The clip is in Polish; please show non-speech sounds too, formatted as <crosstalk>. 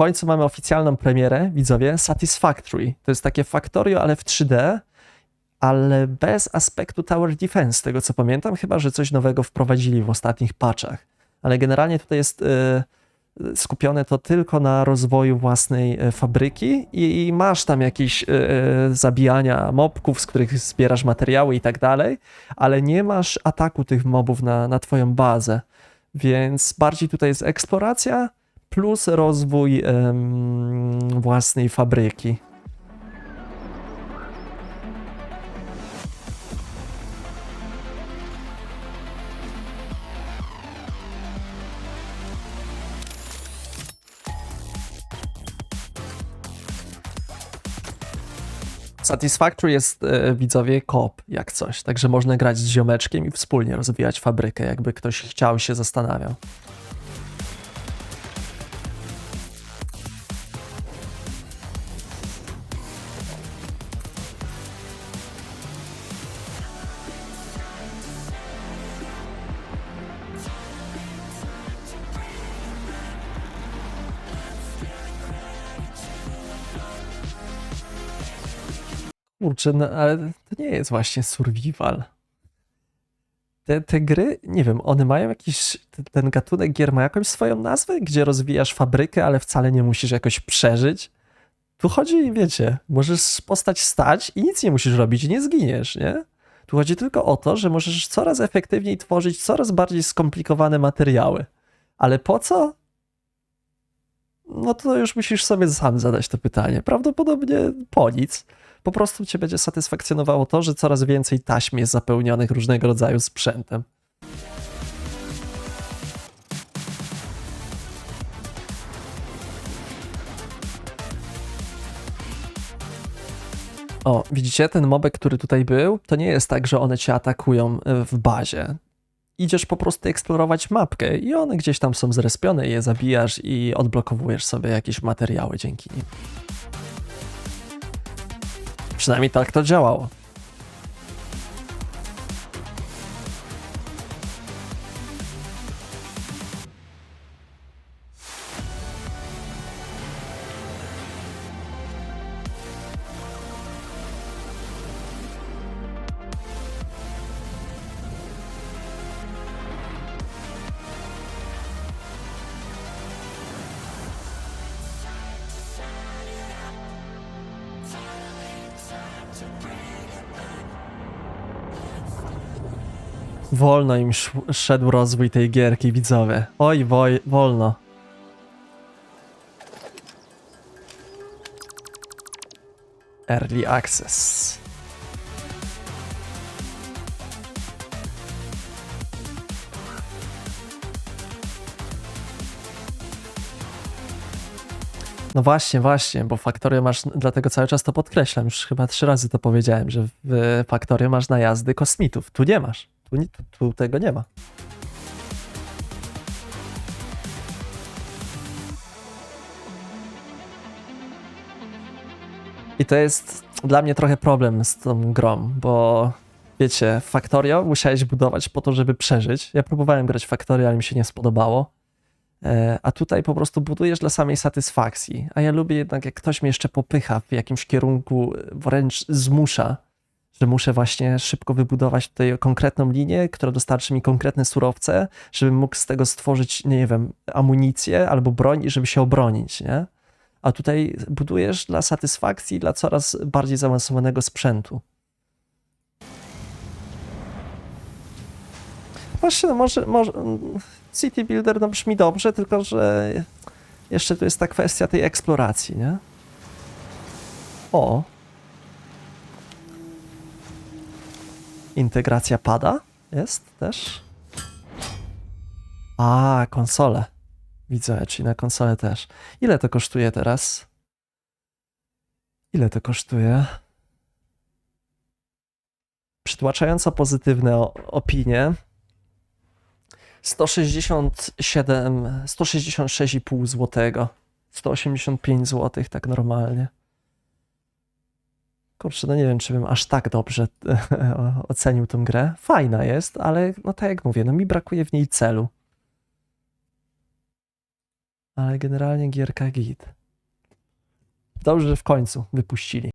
końcu mamy oficjalną premierę, widzowie, Satisfactory. To jest takie Factorio, ale w 3D, ale bez aspektu Tower Defense, z tego co pamiętam, chyba, że coś nowego wprowadzili w ostatnich patchach. Ale generalnie tutaj jest e, skupione to tylko na rozwoju własnej e, fabryki i, i masz tam jakieś zabijania mobków, z których zbierasz materiały i tak dalej, ale nie masz ataku tych mobów na, na twoją bazę. Więc bardziej tutaj jest eksploracja plus rozwój em, własnej fabryki. Satisfactory jest e, widzowie kop jak coś, także można grać z ziomeczkiem i wspólnie rozwijać fabrykę, jakby ktoś chciał się zastanawiał. Kurczę, no, ale to nie jest właśnie survival. Te, te gry, nie wiem, one mają jakiś, ten- gatunek gier ma jakąś swoją nazwę, gdzie rozwijasz fabrykę, ale wcale nie musisz jakoś przeżyć. Tu chodzi, wiecie, możesz postać stać i nic nie musisz robić nie zginiesz, nie? Tu chodzi tylko o to, że możesz coraz efektywniej tworzyć coraz bardziej skomplikowane materiały. Ale po co? No to już musisz sobie sam zadać to pytanie. Prawdopodobnie po nic po prostu cię będzie satysfakcjonowało to, że coraz więcej taśm jest zapełnionych różnego rodzaju sprzętem. O, widzicie, ten mobek, który tutaj był, to nie jest tak, że one cię atakują e, w bazie. Idziesz po prostu eksplorować mapkę i one gdzieś tam są zrespione, je zabijasz i odblokowujesz sobie jakieś materiały dzięki nim. Przynajmniej tak to działało. Wolno im sz- szedł rozwój tej gierki, widzowie. Oj, woj, wolno. Early Access. No właśnie, właśnie, bo Factorio masz, dlatego cały czas to podkreślam, już chyba trzy razy to powiedziałem, że w Factorio masz najazdy kosmitów. Tu nie masz. Tu, tu, tu tego nie ma. I to jest dla mnie trochę problem z tą grą, bo wiecie, Factorio musiałeś budować po to, żeby przeżyć. Ja próbowałem grać Factorio, ale mi się nie spodobało. E, A tutaj po prostu budujesz dla samej satysfakcji. A ja lubię jednak, jak ktoś mnie jeszcze popycha w jakimś kierunku, wręcz zmusza, że muszę właśnie szybko wybudować tutaj konkretną linię, która dostarczy mi konkretne surowce, żebym mógł z tego stworzyć, nie wiem, amunicję albo broń żeby się obronić, nie? A tutaj budujesz dla satysfakcji, dla coraz bardziej zaawansowanego sprzętu. Właśnie, no może, może mm, City Builder no brzmi dobrze, tylko że jeszcze tu jest ta kwestia tej eksploracji, nie? O, Integracja pada jest też. A, konsole. Widzę, czyli na konsolę też. Ile to kosztuje teraz? Ile to kosztuje? Przytłaczająco pozytywne opinie. 167, 166,5 zł. 185 zł, tak normalnie. Kurczę, no nie wiem, czy bym aż tak dobrze <laughs> ocenił tą grę. Fajna jest, ale no tak jak mówię, no mi brakuje w niej celu. Ale generalnie gierka git. Dobrze, że w końcu wypuścili.